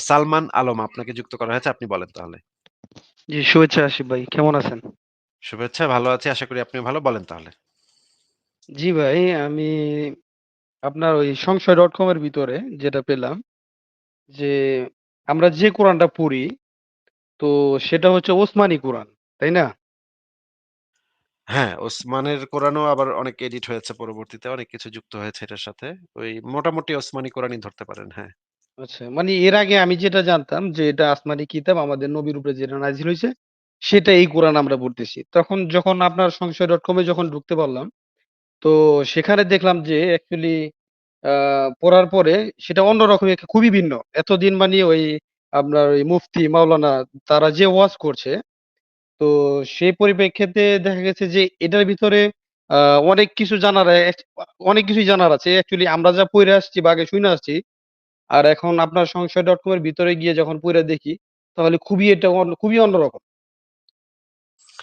সালমান আলম আপনাকে যুক্ত করা হয়েছে। আপনি বলেন তাহলে। জি, শুভেচ্ছা আশিক ভাই। কেমন আছেন? শুভেচ্ছা, ভালো আছি। আশা করি আপনিও ভালো। বলেন তাহলে। জি ভাই, আমি আপনার ওই সংশয়.com এর ভিতরে যেটা পেলাম যে আমরা যে কোরআনটা পড়ি তো সেটা হচ্ছে ওসমানী কোরআন, তাই না? হ্যাঁ, ওসমানের কোরআনও আবার অনেক এডিট হয়েছে পরবর্তীতে। অনেক কিছু যুক্ত হয়েছে এটার সাথে। ওই মোটামুটি ওসমানী কোরআনই ধরতে পারেন। হ্যাঁ। আচ্ছা, মানে এর আগে আমি যেটা জানতাম যে এটা আসমানি কিতাব আমাদের নবীর উপরে যেটা নাজিল হইছে, সেটা এই কোরআন আমরা পড়তেছি। তখন যখন আপনার সংশয়.com এ যখন ঢুকতে পারলাম, তো সেখানে দেখলাম যে অ্যাকচুয়ালি পড়ার পরে সেটা অন্যরকম একটা খুবই ভিন্ন। এতদিন মানে ওই আপনার ওই মুফতি, মাওলানা তারা যে ওয়াজ করছে, তো সেই পরিপ্রেক্ষিতে দেখা গেছে যে এটার ভিতরে আ অনেক কিছু জানার অনেক কিছুই জানার আছে। অ্যাকচুয়ালি আমরা যা পড়ে আসছি বা আগে শুনে আসছি, আর এখন আপনার সংশয়.com এর ভিতরে গিয়ে যখন পইড়া দেখি, তাহলে খুবই এটা খুবই অন্যরকম।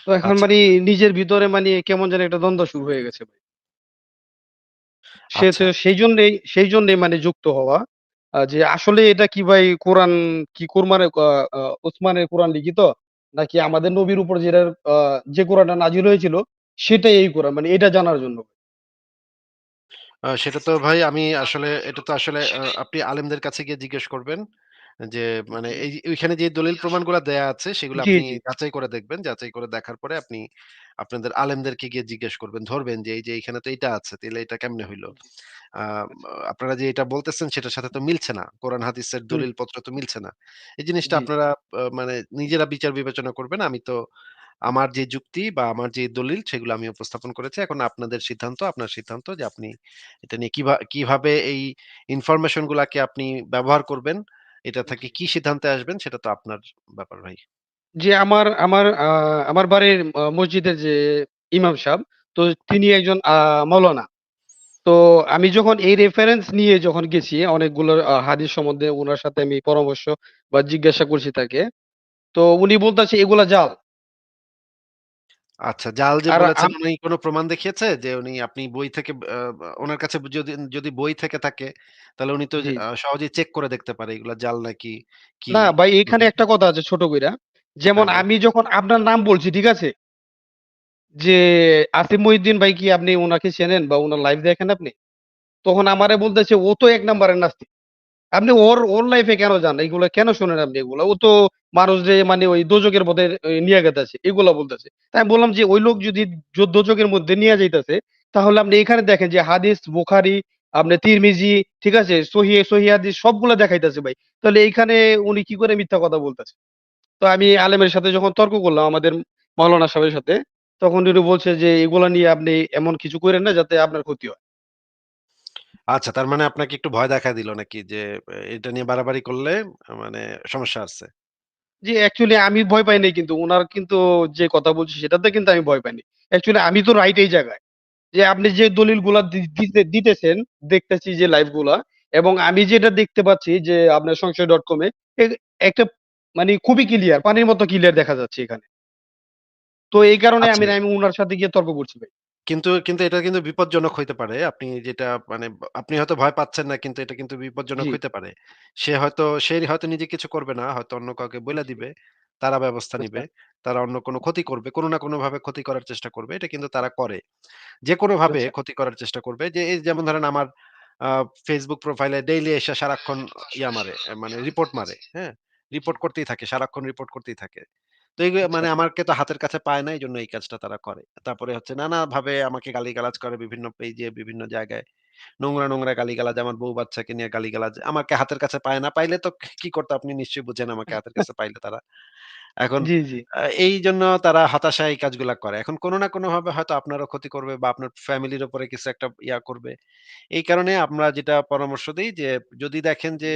তো এখন আচ্ছা, মানি নিজের ভিতরে মানি কেমন জানি একটা দ্বন্দ্ব শুরু হয়ে গেছে ভাই। সে আচ্ছা। সেইজন্যেই সেইজন্যেই মানে যুক্ত হওয়া। যে আসলে এটা কি ভাই কোরআন কি কোরমানের ওসমানের কোরআন লিখিত? নাকি আমাদের নবীর উপর যেটা যে কোরআনটা নাজিল হয়েছিল সেটাই এই কোরআন। মানে এটা জানার জন্য। সেটা তো ভাই আমি আসলে এটা তো আসলে আপনি আলেমদের কাছে গিয়ে জিজ্ঞেস করবেন। যে মানে এই ওইখানে যে দলিল প্রমাণগুলা দেয়া আছে সেগুলো জি, আপনি জি, যাচাই করে দেখবেন। যাচাই করে দেখার পরে আপনি আপনাদের আলেমদেরকে গিয়ে জিজ্ঞেস করবেন। ধরবেন যে এই যে এইখানে তো এইটা আছে। তাহলে এটা কেমনে হইল আ আচ্ছা। আপনারা যে এটা বলতেছেন সেটার সাথে তো মিলছে না। কোরআন হাদিসের হুম, দলিলপত্র তো মিলছে না। এই জিনিসটা জি, আপনারা মানে নিজেরা বিচার বিবেচনা করবেন। আমি তো আমার যে যুক্তি বা আমার যে দলিল সেগুলো আমি উপস্থাপন করেছি। এখন আপনাদের সিদ্ধান্ত, আপনার সিদ্ধান্ত যে আপনি এটা নিয়ে কিভা কীভাবে এই ইনফরমেশন গুলাকে আপনি ব্যবহার করবেন, এটা থেকে কি সিদ্ধান্তে আসবেন সেটা তো আপনার ব্যাপার ভাই। যে আমার আমার আমার বাড়ির মসজিদের যে ইমাম সাহেব, তো তিনি একজন আ মাওলানা। তো আমি যখন এই রেফারেন্স নিয়ে যখন গেছি অনেকগুলো হাদিস সম্বন্ধে ওনার সাথে আমি পরামর্শ বা জিজ্ঞাসা করছি তাকে। তো উনি বলতেছে এগুলা জাল। আচ্ছা, জাল যে বলেছেন উনি কোন প্রমাণ দেখিয়েছে? যে উনি আপনি বই থেকে ওনার কাছে যদি যদি বই থেকে থাকে তাহলে উনি তো জি। আ সহজেই চেক করে দেখতে পারে এগুলা জাল নাকি কি? না ভাই এখানে একটা কথা আছে ছোট কইরা। হ্যাঁ যেমন আমি যখন আপনার নাম বলছি, ঠিক আছে? যে আসিফ মহিউদ্দিন ভাই কি আপনি ওনাকে চেনেন বা ওনার লাইভ দেখেন আপনি? তখন আমারে বলতেছে ও তো এক নাম্বারের নাস্তিক। আপনি ওর, ওর লাইফে কেন যান? এগুলা কেন শোনেন আপনি এগুলা? ও তো মানুষ যে মানে ওই দোজখের পথে নিয়ে গেতাছে। এগুলা বলতেছে। তাই বললাম যে ওই লোক যদি জ দোজখের মধ্যে নিয়ে যাইতেছে তাহলে আপনি এখানে দেখেন যে হাদিস, বুখারী, আপনি তিরমিজি, ঠিক আছে? সহিহ সহিহ হাদিস সবগুলা দেখাইতেছে ভাই। তাহলে এইখানে উনি কি করে মিথ্যা কথা বলতেছে? তো আমি আলেমের সাথে যখন তর্ক করলাম আমাদের মাওলানা সাহেবের সাথে, তখন উনি বলছে যে, "এগুলা নিয়ে আপনি এমন কিছু করেন না যাতে আপনার ক্ষতি হয়।" আচ্ছা তার মানে আপনাকে একটু ভয় দেখায় দিল নাকি? যে এটা নিয়ে বাড়াবাড়ি করলে মানে সমস্যা আছে। জি, অ্যাকচুয়ালি আমি ভয় পাই নাই কিন্তু উনার কিন্তু যে কথা বলছি সেটাতে কিন্তু আমি ভয় পাইনি। অ্যাকচুয়ালি আমি তো রাইট এই জায়গায়। যে আপনি যে দলিলগুলা দি দিতে দিতেছেন, দেখতেছি যে লাইভগুলা এবং আমি যেটা দেখতে পাচ্ছি যে আপনার সংশয়.com এ এ একটা মানে খুবই ক্লিয়ার, পানির মতো ক্লিয়ার দেখা যাচ্ছে এখানে। তো এই কারণে আচ্ছা আমি আমি উনার সাথে গিয়ে তর্ক করছি ভাই। কিন্তু, কিন্তু এটা কিন্তু বিপজ্জনক হইতে পারে। আপনি যেটা মানে আপনি হয়তো ভয় পাচ্ছেন না কিন্তু এটা কিন্তু বিপজ্জনক জি, হইতে পারে। সে হয়তো সে হয়তো নিজে কিছু করবে না। হয়তো অন্য কাউকে বইলা দিবে। তারা ব্যবস্থা আচ্ছা, নিবে। তারা অন্য কোনো ক্ষতি করবে। কোনো না কোনোভাবে ক্ষতি করার চেষ্টা করবে। এটা কিন্তু তারা করে। যেকোনোভাবে আচ্ছা, ক্ষতি করার চেষ্টা করবে। যে এই যেমন ধরেন আমার আ Facebook প্রোফাইলে ডেইলি এসে সারাক্ষণ ইয়া মারে, মানে রিপোর্ট মারে। হ্যাঁ? রিপোর্ট করতেই থাকে। সারাক্ষণ রিপোর্ট করতেই থাকে। তো এইগুলো আচ্ছা, মানে আমাকে তো হাতের কাছে পায় না। এই জন্য এই কাজটা তারা করে। তারপরে হচ্ছে নানা ভাবে আমাকে গালিগালাজ করে বিভিন্ন পেইজে, বিভিন্ন জায়গায়। নোংরা, নোংরা গালিগালাজ আমার বউ বাচ্চাকে নিয়ে গালিগালাজ। আমাকে হাতের কাছে পায় না। পাইলে তো কি করতো আপনি নিশ্চয়ই বুঝেন আমাকে হাতের কাছে পাইলে তারা। এখন জি, জি, আ এইজন্য তারা হতাশায় এই কাজগুলা করে। এখন কোনো না কোনো ভাবে হয়তো আপনারও ক্ষতি করবে বা আপনার ফ্যামিলির উপরে কিছু একটা ইয়া করবে। এই কারণে আমরা যেটা পরামর্শ দিই যে যদি দেখেন যে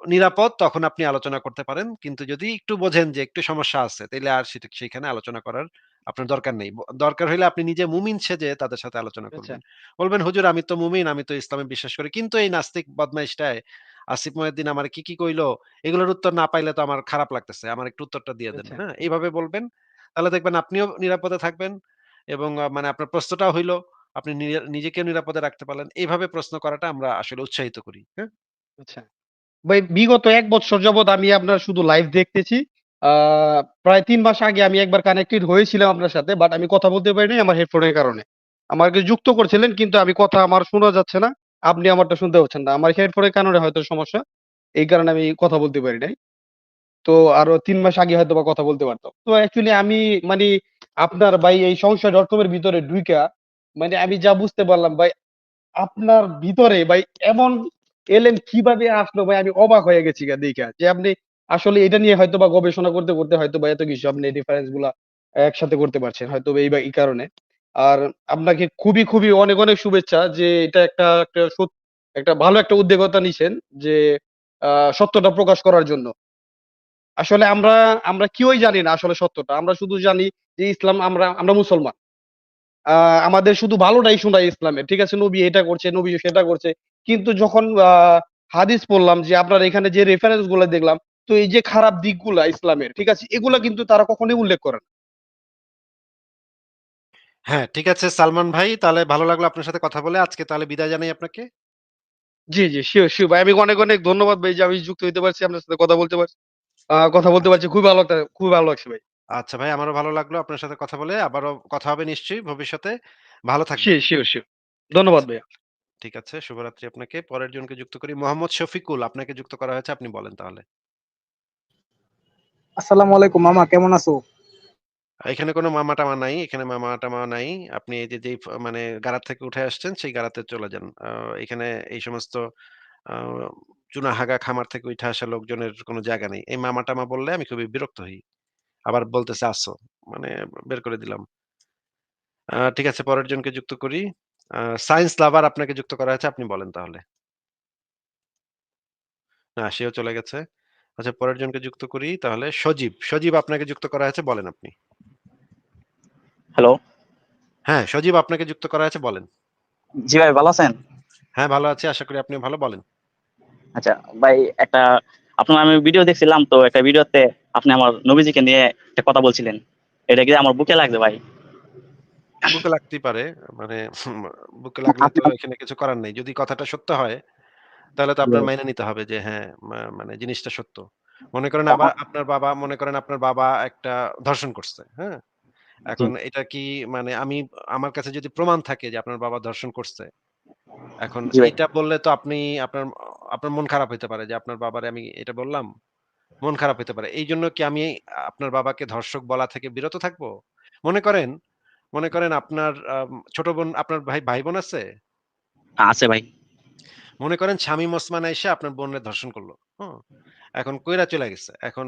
নিরাপদ তখন আপনি আলোচনা করতে পারেন। কিন্তু যদি একটু বোঝেন যে একটু সমস্যা আছে তাইলে আর সেটা সেখানে আলোচনা করার আপনার দরকার নেই। দরকার হইলে আপনি নিজে মুমিন সেজে তাদের সাথে আলোচনা আচ্ছা, করবেন। বলবেন, "হুজুর আমি তো মুমিন, আমি তো ইসলামে বিশ্বাস করি। কিন্তু এই নাস্তিক বদমাইশটায় আসিফ মহিউদ্দিন আমারে কি, কি কইলো এগুলোর উত্তর না পাইলে তো আমার খারাপ লাগতেছে। আমার একটু উত্তরটা দিয়ে দেন।" আচ্ছা, হ্যাঁ? এইভাবে বলবেন। তাহলে দেখবেন আপনিও নিরাপদে থাকবেন এবং মানে আপনার প্রশ্নটাও হইল আপনি নিজে নিজেকেও নিরাপদে রাখতে পারলেন। এইভাবে প্রশ্ন করাটা আমরা আসলে উৎসাহিত করি। হ্যাঁ? আচ্ছা। বিগত এক বৎসর যাবৎ আমি আপনার শুধু লাইভ দেখতেছি। প্রায় তিন মাস আগে আমি একবার কানেক্টেড হয়েছিলাম আপনার সাথে। বাট আমি কথা বলতে পারিনি আমার হেডফোনের কারণে। আমাকে যুক্ত করছিলেন, কিন্তু আমি কথা আমার শোনা যাচ্ছে না। আপনি আমারটা শুনতে পাচ্ছেন না। আমার হেডফোনের কারণে হয়তো সমস্যা। এই কারণে আমি কথা বলতে পারি নাই। তো আরও তিন মাস আগে হয়তো বা কথা বলতে পারতাম। তো অ্যাকচুয়ালি আমি মানে আপনার ভাই এই সংশয়.com এর ভিতরে ঢুইকা মানে আমি যা বুঝতে পারলাম, ভাই, আপনার ভিতরে, ভাই, এমন এলেন কীভাবে আসলো ভাই আমি অবাক হয়ে গেছি গা দেইখা। যে আপনি আসলে এটা নিয়ে হয়তো বা গবেষণা করতে, করতে হয়তোবা এত কিছু আপনি রেফারেন্সগুলা একসাথে করতে পারছেন। হয়তোবা এই বা এই কারণে। আর আপনাকে খুবই, খুবই অনেক, অনেক শুভেচ্ছা যে এটা একটা একটা একটা ভালো একটা উদ্যোগতা নিছেন যে সত্যটা প্রকাশ করার জন্য। আসলে আমরা আমরা কেউই জানি না আসলে সত্যটা। আমরা শুধু জানি যে ইসলাম আমরা আমরা মুসলমান। আমাদের শুধু ভালোটাই শোনায় ইসলামের। ঠিক আছে? নবী এটা করছে, নবী সেটা করছে। কিন্তু যখন হাদিস পড়লাম যে আপনার এখানে যে রেফারেন্সগুলা দেখলাম, তো এই যে খারাপ দিকগুলা ইসলামের, ঠিক আছে? এগুলা কিন্তু তারা কখনোই উল্লেখ করে না। হ্যাঁ, ঠিক আছে সালমান ভাই। তাহলে ভালো লাগল আপনার সাথে কথা বলে। আজকে তাহলে বিদায় জানাই আপনাকে। জি, জি। সিউর, সিউর ভাই। আমি অনেক, অনেক ধন্যবাদ ভাই যে আমি যুক্ত হইতে পারছি। আপনার সাথে কথা বলতে পারছি। কথা বলতে। পারছি। খুবই ভালো খুবই ভালো লাগছে ভাই। আচ্ছা ভাই, আমারও ভালো লাগল আপনার সাথে কথা বলে। আবারও কথা হবে নিশ্চয়ই ভবিষ্যতে। ভালো থাকবেন। ঠিক ধন্যবাদ ভাইয়া। ঠিক আছে। শুভরাত্রি আপনাকে। পরের জনকে যুক্ত করি। মোহাম্মদ শফিকুল আপনাকে যুক্ত করা হয়েছে। আপনি বলেন তাহলে। আসসালামু আলাইকুম মামা কেমন আছো? এখানে কোনো মামা-টামা নাই। এখানে মামা-টামা নাই। আপনি এই যে যেই মানে গাড়া থেকে উঠে আসছেন সেই গাড়াতে চলে যান। এখানে এই সমস্ত আ চুনাহাগা খামার থেকে উঠে আসা লোকজনের কোনো জায়গা নেই। এই মামা-টামা বললে আমি খুবই বিরক্ত হই। আবার বলতেছে আসো। মানে বের করে দিলাম। ঠিক আছে পরের জনকে যুক্ত করি। সায়েন্স লাভার আপনাকে যুক্ত করা হয়েছে। আপনি বলেন তাহলে। না সেও চলে গেছে। আচ্ছা পরের জনকে যুক্ত করি তাহলে সজীব। সজীব আপনাকে যুক্ত করা হয়েছে বলেন আপনি। হ্যালো। হ্যাঁ, সজীব আপনাকে যুক্ত করা হয়েছে বলেন। জি ভাই ভালো আছেন? হ্যাঁ, ভালো আছি। আশা করি আপনি ভালো। বলেন। আচ্ছা ভাই একটা আপনার আমি ভিডিও দেখছিলাম তো একটা ভিডিওতে আপনি আমার নবীজিকে নিয়ে একটা কথা বলছিলেন। এটা কি আমার বুকে লাগছে ভাই। বুকে লাগতেই পারে। মানে বুকে লাগলে তো এখানে কিছু করার নেই। যদি কথাটা সত্য হয় তাহলে তো আপনার মাইনে নিতে হবে যে হ্যাঁ, মানে জিনিসটা সত্য। মনে করেন আবার আপনার বাবা মনে করেন আপনার বাবা একটা ধর্ষণ করছে। হ্যাঁ? এখন এটা কি মানে আমি আমার কাছে যদি প্রমাণ থাকে যে আপনার বাবা ধর্ষণ করছে। এখন ভাই। এইটা বললে তো আপনি আপনার আপনার মন খারাপ হইতে পারে যে আপনার বাবারে আমি এটা বললাম। মন খারাপ হইতে পারে। এইজন্য কি আমি আপনার বাবাকে ধর্ষক বলা থেকে বিরত থাকব? মনে করেন, মনে করেন আপনার ছোট বোন আপনার ভাই ভাই-বোন আছে? আছে ভাই। মনে করেন শামীম ওসমান এসে আপনার বোনের ধর্ষণ করল হুম? এখন কইরা চলে গেছে। এখন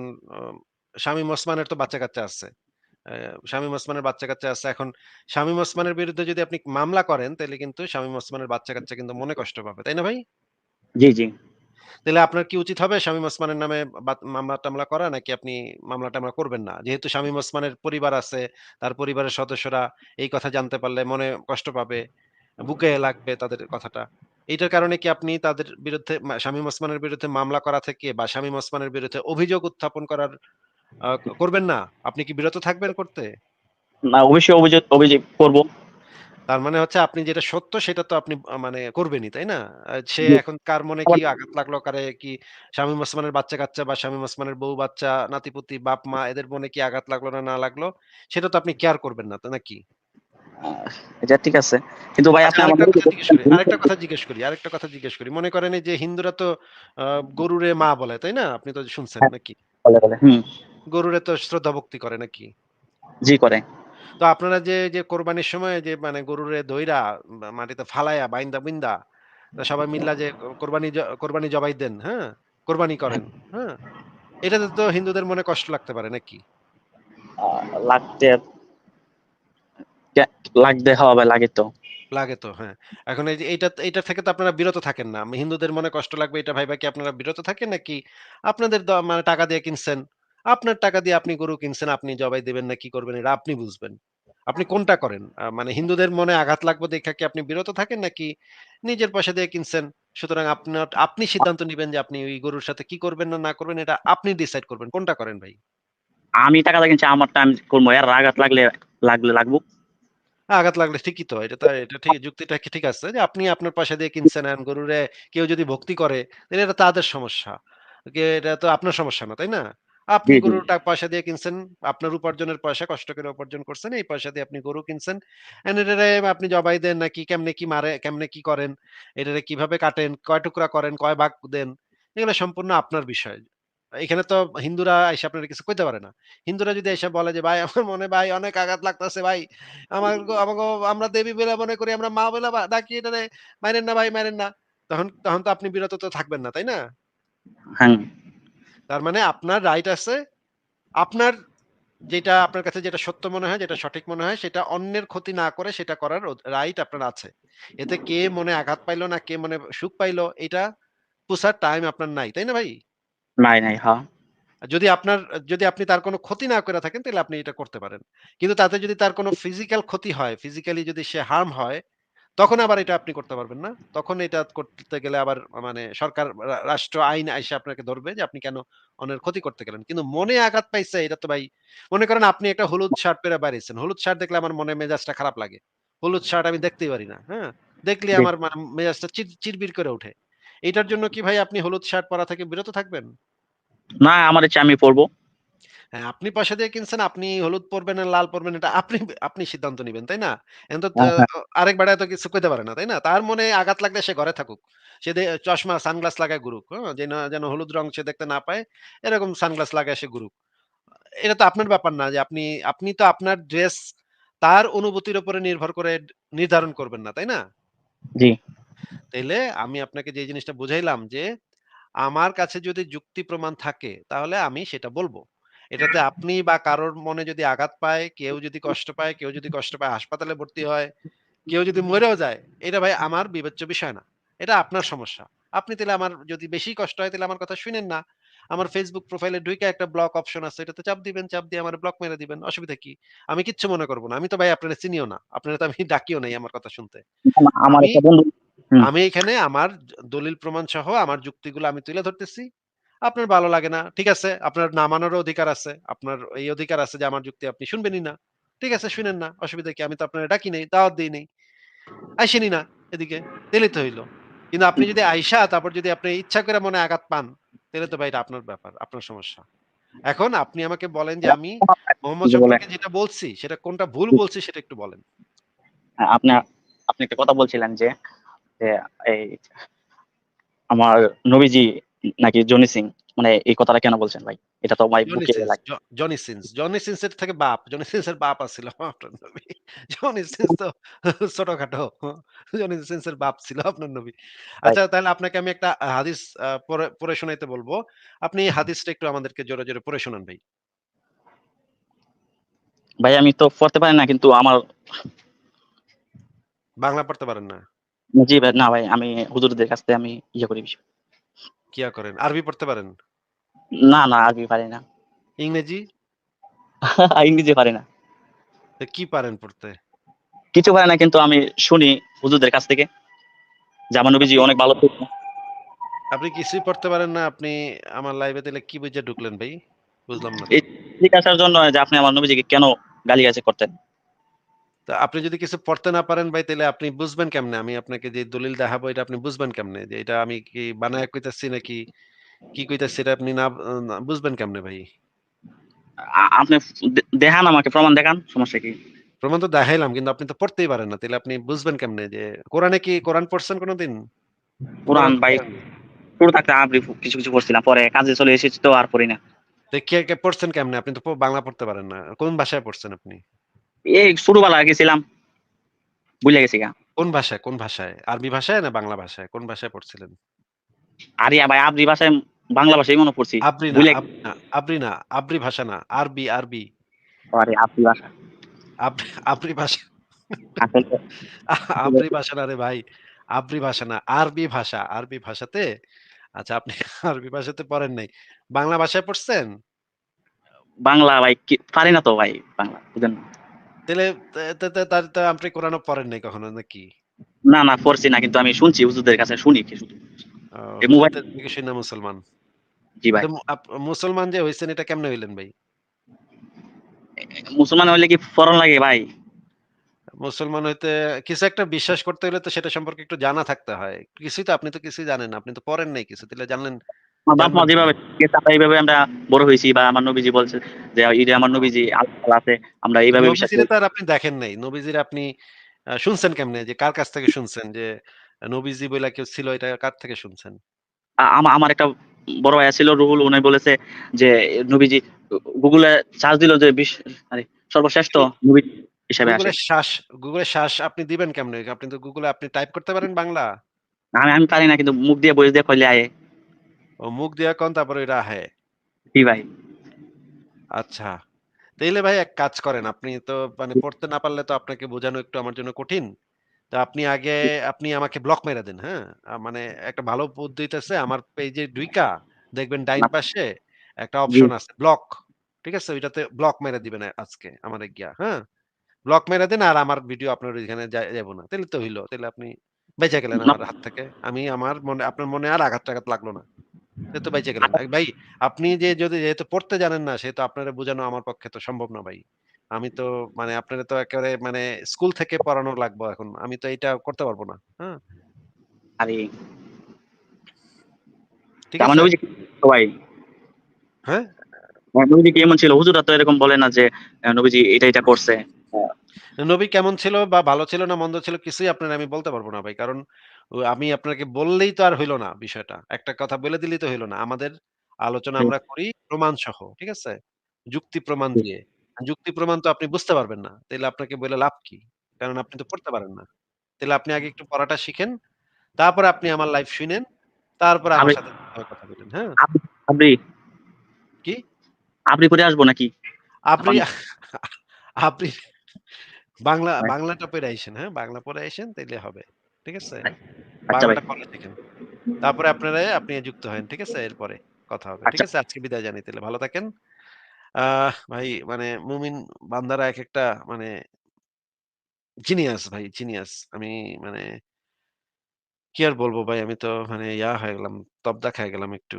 শামীম ওসমানের তো বাচ্চা-কাচ্চা আছে। শামীম ওসমানের বাচ্চা-কাচ্চা আছে। এখন শামীম ওসমানের বিরুদ্ধে যদি আপনি মামলা করেন তাইলে কিন্তু শামীম ওসমানের বাচ্চা-কাচ্চা কিন্তু মনে কষ্ট পাবে। তাই না ভাই? জি, জি। তাইলে আপনার কি উচিত হবে শামীম ওসমানের নামে মামলা-টামলা করা নাকি আপনি মামলা-টামলা করবেন না? যেহেতু শামীম ওসমানের পরিবার আছে, তার পরিবারের সদস্যরা এই কথা জানতে পারলে মনে কষ্ট পাবে, বুকে লাগবে তাদের কথাটা। এইটার কারণে কি আপনি তাদের বিরুদ্ধে শামীম ওসমানের বিরুদ্ধে মামলা করা থেকে বা শামীম ওসমানের বিরুদ্ধে অভিযোগ উত্থাপন করার করবেন না? আপনি কি বিরত থাকবেন করতে? না অবশ্যই অভিযোগ অভিযোগ করব। তার মানে হচ্ছে আপনি যেটা সত্য সেটা তো আপনি মানে করবেনই, তাই না? সে এখন কার মনে কি আঘাত লাগল, কারে কি শামীম ওসমানের বাচ্চা-কাচ্চা বা শামীম ওসমানের বউ-বাচ্চা, নাতি-পুতি, বাপ-মা এদের মনে কি আঘাত লাগল না, না লাগল সেটা তো আপনি কেয়ার করবেন না, তো নাকি? আ এটা ঠিক আছে। কিন্তু ভাই আচ্ছা আপনি আমার আরেকটা কথা জিজ্ঞেস করি আরেকটা কথা জিজ্ঞেস করি। মনে করেন যে হিন্দুরা তো গরুরে মা বলে, তাই না? আপনি তো শুনছেন হ্যাঁ। নাকি? বলে, বলে। হুম। গরুরে তো শ্রদ্ধা ভক্তি করে নাকি? জি করে। তো আপনারা যে, যে কোরবানির সময় যে মানে গরুরে ধইরা মা মাটিতে ফালাইয়া বাইন্দা-বুইন্দা সবাই মিল্লা যে কোরবানি কোরবানি জবাই দেন, হ্যাঁ? কোরবানি করেন, হ্যাঁ? এটাতে তো হিন্দুদের মনে কষ্ট লাগতে পারে নাকি? লাগতে লাগতে হবে লাগে তো। লাগে তো, হ্যাঁ। এখন এই যে এইটা এইটা থেকে তো আপনারা বিরত থাকেন না। হিন্দুদের মনে কষ্ট লাগবে এটা ভাইবা কি আপনারা বিরত থাকেন নাকি আপনাদের মানে টাকা দিয়ে কিনছেন। আপনার টাকা দিয়ে আপনি গরু কিনছেন, আপনি জবাই দিবেন না কি করবেন এটা আপনি বুঝবেন। আপনি কোনটা করেন? মানে হিন্দুদের মনে আঘাত লাগবে দেইখা কি আপনি বিরত থাকেন নাকি নিজের পয়সা দিয়ে কিনছেন। সুতরাং আপনার আপনি সিদ্ধান্ত নিবেন যে আপনি ওই গরুর সাথে কি করবেন না, না করবেন এটা আপনি ডিসাইড করবেন। কোনটা করেন ভাই? আমি টাকা দিয়ে কিনছি আমারটা আমি করব। এর আঘাত লাগলে লাগলে লাগবো। আঘাত লাগলে ঠিকই তো। এটা তো এটা ঠিক যুক্তিটা কি ঠিক আছে যে আপনি আপনার পয়সা দিয়ে কিনছেন এখন গরুরে কেউ যদি ভক্তি করে তাহলে এটা তাদের সমস্যা। এটা তো আপনার সমস্যা না, তাই না? আপনি জি। পয়সা দিয়ে কিনছেন, আপনার উপার্জনের পয়সা কষ্ট করে উপার্জন করছেন। এই পয়সা দিয়ে আপনি গরু কিনছেন। এটারে আপনি জবাই দেন নাকি কেমনে কি মারে, কেমনে কি করেন, এটারে কীভাবে কাটেন, কয় টুকরা করেন, কয় ভাগ দেন, এগুলো সম্পূর্ণ আপনার বিষয়। এখানে তো হিন্দুরা আইসা আপনারে কিছু কইতে পারে না। হিন্দুরা যদি এসে বলে যে, "ভাই আমার মনে ভাই অনেক আঘাত লাগতাছে ভাই। আমার গো আমাগো আমরা দেবী বইলা মনে করি, আমরা মা বইলা বা ডাকি এটারে মাইরেন না ভাই, মারেন না।" তখন তখন তো আপনি বিরত তো থাকবেন না, তাই না? হ্যাঁ, তার মানে আপনার রাইট আছে। আপনার যেটা আপনার কাছে যেটা সত্য মনে হয়, যেটা সঠিক মনে হয় সেটা অন্যের ক্ষতি না করে সেটা করার রাইট আপনার আছে। এতে কে মনে আঘাত পাইলো না কে মনে সুখ পাইলো এটা পুষার টাইম আপনার নাই। তাই না ভাই? নাই, নাই, হ্যাঁ। যদি আপনার যদি আপনি তার কোনো ক্ষতি না করে থাকেন তাহলে আপনি এটা করতে পারেন। কিন্তু তাতে যদি তার কোনো ফিজিক্যাল ক্ষতি হয়, ফিজিক্যালি যদি সে হার্ম হয়, তখন আবার এটা আপনি করতে পারবেন না। তখন এটা করতে গেলে আবার মানে সরকার রাষ্ট্র আইন আইসা আপনাকে ধরবে যে আপনি কেন অন্যের ক্ষতি করতে গেলেন। কিন্তু মনে আঘাত পাইছে এটা তো ভাই মনে করেন আপনি একটা হলুদ শার্ট পরে বাইরেছেন। হলুদ শার্ট দেখলে আমার মনে মেজাজটা খারাপ লাগে। হলুদ শার্ট আমি দেখতেই পারি না। হ্যাঁ? দেখলে আমার মেজাজটা চির চিরবির করে ওঠে। এটার জন্য কি ভাই আপনি হলুদ শার্ট পরা থেকে বিরত থাকবেন? না আমার ইচ্ছা আমি পড়ব। হ্যাঁ, আপনি পয়সা দিয়ে কিনছেন, আপনি হলুদ পরবেন না লাল পরবেন এটা আপনি আপনি সিদ্ধান্ত নিবেন, তাই না? এখন তো হ্যাঁ, হ্যাঁ। আরেক বেড়ায় তো কিছু কইতে পারে না, তাই না? তার মনে আঘাত লাগলে সে ঘরে থাকুক। সে চশমা, সানগ্লাস লাগায় ঘুরুক। হ্যাঁ? যেন যেন হলুদ রং সে দেখতে না পায়, এরকম সানগ্লাস লাগায় সে ঘুরুক। এটা তো আপনার ব্যাপার না যে আপনি আপনি তো আপনার ড্রেস তার অনুভূতির উপরে নির্ভর করে নির্ধারণ করবেন না, তাই না? জি। তাইলে আমি আপনাকে যে জিনিসটা বুঝাইলাম যে, আমার কাছে যদি যুক্তি প্রমাণ থাকে তাহলে আমি সেটা বলব। এটাতে আপনি বা কারোর মনে যদি আঘাত পায়, কেউ যদি কষ্ট পায়, কেউ যদি কষ্ট পায় হাসপাতালে ভর্তি হয়, কেউ যদি মইরেও যায়, এটা ভাই আমার বিবেচ্য বিষয় না। এটা আপনার সমস্যা। আপনি তাইলে আমার যদি বেশি কষ্ট হয় তাইলে আমার কথা শুইনেন না। আমার Facebook প্রোফাইলে ঢুইকা একটা ব্লক অপশন আছে। এটাতে চাপ দিবেন, চাপ দিয়ে আমারে ব্লক মেরে দিবেন। অসুবিধা কি? আমি কিচ্ছু মনে করব না। আমি তো ভাই আপনারে চিনিও না। আপনারে তো আমি ডাকিও নাই আমার কথা শুনতে। আমার। আমি এখানে আমার দলিল প্রমাণ সহ আমার যুক্তিগুলো আমি তুলে ধরতেছি। আপনার ভালো লাগে না। ঠিক আছে, আপনার না মানারও অধিকার আছে। আপনার এই অধিকার আছে যে আমার যুক্তি আপনি শুনবেনই না। ঠিক আছে, শুনেন না। অসুবিধা কি? আমি তো আপনারে ডাকি নাই, দাওয়াত দেই নাই। আইসেনই না এদিকে। তাইলেই তো হইল। কিন্তু আপনি যদি আইসা তারপর যদি আপনি ইচ্ছা করে মনে আঘাত পান, তাইলে তো ভাই এটা আপনার ব্যাপার, আপনার সমস্যা। এখন আপনি আমাকে বলেন যে আমি মোহাম্মদ সম্পর্কে যেটা বলছি সেটা কোনটা ভুল বলছি সেটা একটু বলেন। হ্যাঁ, আপনি আপনি একটা কথা বলছিলেন যে এই আমার নবীজি নাকি জনি সিং মানে এই কথাটা কেন বলছেন ভাই? এটা তো ভাই বুকে লাগে। Johnny Sins. জনি সিন্সের থেকে বাপ। জনি সিন্সের বাপ আছিল আপনার নবী। জনি সিন্স তো ছোটখাটো। জনি সিন্সের বাপ ছিল আপনার নবী। আচ্ছা তাহলে আপনাকে আমি একটা হাদিস পড়ে পড়ে শোনাইতে বলব। আপনি হাদিসটা একটু আমাদেরকে জোরে, জোরে পড়ে শোনান ভাই। ভাই আমি তো পড়তে পারি না কিন্তু আমার বাংলা পড়তে পারেন না? জি ভাই না ভাই আমি হুজুরদের কাছ থেকে আমি ইয়ে করি বেশি। কিয়া করেন? আরবি পড়তে পারেন? না, না আরবি পারি না। ইংরেজি? ইংরেজি পারি না। তো কি পারেন পড়তে? কিছু পারি না কিন্তু আমি শুনি হুজুরদের কাছ থেকে আমার নবীজি অনেক ভালো। আপনি কিছুই পড়তে পারেন না। আপনি আমার লাইভে তাইলে কি বুইঝা ঢুকলেন ভাই? বুঝলাম না। এই জিজ্ঞাসার জন্য যে আপনি আমার নবীজিকে কেন গালিগালাজ করতেন? তা আপনি যদি কিছু পড়তে না পারেন ভাই তাইলে আপনি বুঝবেন কেমনে? আমি আপনাকে যে দলিল দেখাবো এটা আপনি বুঝবেন কেমনে? যে এটা আমি কি বানায়া কইতাছি নাকি কি কইতাছি এটা আপনি না বুঝবেন কেমনে ভাই? আপনি দেখান আমাকে প্রমাণ দেখান, সমস্যা কি? প্রমাণ তো দেখাইলাম কিন্তু আপনি তো পড়তেই পারেন না। তাইলে আপনি বুঝবেন কেমনে যে কোরআনে কি কোরআন পড়ছেন কোনদিন? কোরআন ভাই? শুরু থাকতে আরবি কিছু, কিছু পড়ছিলাম। পরে কাজে চলে এসেছি তো আর পড়ি না। কে পড়ছেন কেমনে? আপনি তো বাংলা পড়তে পারেন না। কোন ভাষায় পড়ছেন আপনি? এই ছোটবেলায় গেছিলাম। ভুইলা গেছি গা। কোন ভাষায়, কোন ভাষায়? আরবি ভাষায় না বাংলা ভাষায়? কোন ভাষায় পড়ছিলেন? আরে ভাই আরবি ভাষায় বাংলা ভাষায় মনে পড়ছি। না, না, আবরি ভাষা না। আরবি, আরবি। আরে আরবি ভাষা। আবরি ভাষা। আবরি ভাষা না রে ভাই। আবরি ভাষা না, আরবি ভাষা। আরবি ভাষাতে আচ্ছা আপনি আরবি ভাষাতে পড়েন নাই। বাংলা ভাষায় পড়ছেন? বাংলা ভাই পারি না তো ভাই বাংলা বুঝেন না। তাইলে তে তে তে তার আপনি পড়েন নাই কখনো নাকি? না, না পড়ছি না কিন্তু আমি শুনছি হুজুরদের কাছে শুনি কি শুধু। এই মোবাইল থেকে মুসলমান। জি ভাই। মুসলমান যে হইছেন এটা কেমনে হইলেন ভাই? মুসলমান হইলে কি ফরন লাগে ভাই? মুসলমান হইতে কিছু একটা বিশ্বাস করতে হলে তো সেটা সম্পর্কে একটু জানা থাকতে হয়। কিছুই তো আপনি তো কিছুই জানেন না। আপনি তো পড়েন নাই কিছু। তাহলে জানলেন আমার বাপ মা যেভাবে এইভাবে আমরা বড় হয়েছি বা আমার নবীজি বলছে যে আমার নবীজি আল্লাহ আছে আমরা এইভাবে বিশ্বাস করি তো আর আপনি দেখেন নাই। নবীজির আপনি শুনছেন কেমনে? যে কার কাছ থেকে শুনছেন? যে নবীজি বইলা কেউ ছিল এটা কার থেকে শুনছেন? আমার একটা বড় ভাইয়া ছিল রুহুল উনি বলেছে যে নবীজি গুগলে সার্চ দিল যে আরে সর্বশ্রেষ্ঠ নবী হিসেবে আসে শ্বাস গুগলে শ্বাস আপনি দিবেন কেমনে? আপনি তো গুগলে আপনি টাইপ করতে পারেন বাংলা? আমি আমি পারি না কিন্তু মুখ দিয়ে বই দিয়ে কইলে আয়ে ও মুখ দিয়া কন তারপরে ওইটা আহে। জি ভাই আচ্ছা। তাইলে ভাই এক কাজ করেন। আপনি তো মানে পড়তে না পারলে তো আপনাকে বোঝানো একটু আমার জন্য কঠিন। তো আপনি আগে আপনি আমাকে ব্লক মেরে দেন, হ্যাঁ? মানে একটা ভালো পদ্ধতি আছে আমার পেজে ঢুইকা দেখবেন ডাইন পাশে একটা অপশন আছে ব্লক। ঠিক আছে? ওইটাতে ব্লক মেরে দিবেন আজকে আমার গিয়া, হ্যাঁ? ব্লক মেরে দেন আর আমার ভিডিও আপনার ওইখানে যা যাইব না। তাইলে তো হইল তাইলে আপনি বেঁচে গেলেন আমার হাত থেকে। আমি আমার মনে আপনার মনে আর আঘাত-টাঘাত লাগল না। তো বেঁচে গেলেন। ভাই আপনি যে যদি যেহেতু পড়তে জানেন না আপনারে বোঝানো আমার পক্ষে তো সম্ভব না ভাই। আমি তো মানে আপনারে তো একেবারে মানে স্কুল থেকে পড়ানো লাগবো এখন। আমি তো এইটা করতে পারব না। হ্যাঁ? আরে ঠিক আছে? নবীজি তো ভাই হ্যাঁ? নবীজি কেমন ছিল হুজুররা তো এরকম বলে না যে নবীজি এটা এটা করছে নবী কেমন ছিল বা ভালো ছিল না মন্দ ছিল কিছুই আপনারে আমি বলতে পারব না ভাই। কারণ আমি আপনাকে বললেই তো আর হইল না বিষয়টা। একটা কথা বলে দিলেই তো হইল না। আমাদের আলোচনা আমরা করি প্রমাণ সহ। ঠিক আছে? যুক্তি প্রমাণ দিয়ে। যুক্তি প্রমাণ তো আপনি বুঝতে পারবেন না। তাইলে আপনাকে বইলে লাভ কি? কারণ আপনি তো পড়তে পারেন না। তাইলে আপনি আগে একটু পড়াটা শিখেন। তারপরে আপনি আমার লাইভ শুনেন। তারপরে আমার সাথে কথা বলেন। হ্যাঁ? আপনি কি? আপনি করে আসব নাকি আপনি আপনি বাংলা ভাই, বাংলাটা পড়ে আইসেন, হ্যাঁ? বাংলা পড়ে আইসেন তাইলে হবে। ঠিক আছে? আচ্ছা বাংলাটা শিখেন। তারপরে আপনারা আপনি যুক্ত হেন। ঠিক আছে? এরপরে কথা হবে। ঠিক আচ্ছা আছে? আজকে বিদায় জানাই তাইলে। ভালো থাকেন। আহ ভাই মানে মুমিন বান্দারা একেকটা মানে জিনিয়াস ভাই জিনিয়াস। আমি মানে কি আর বলব ভাই আমি তো মানে ইয়া হয়ে গেলাম, তবদা খেয়ে গেলাম একটু।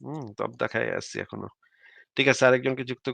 হম তবদা খেয়ে আসছি এখনও। ঠিক আছে আরেকজনকে যুক্ত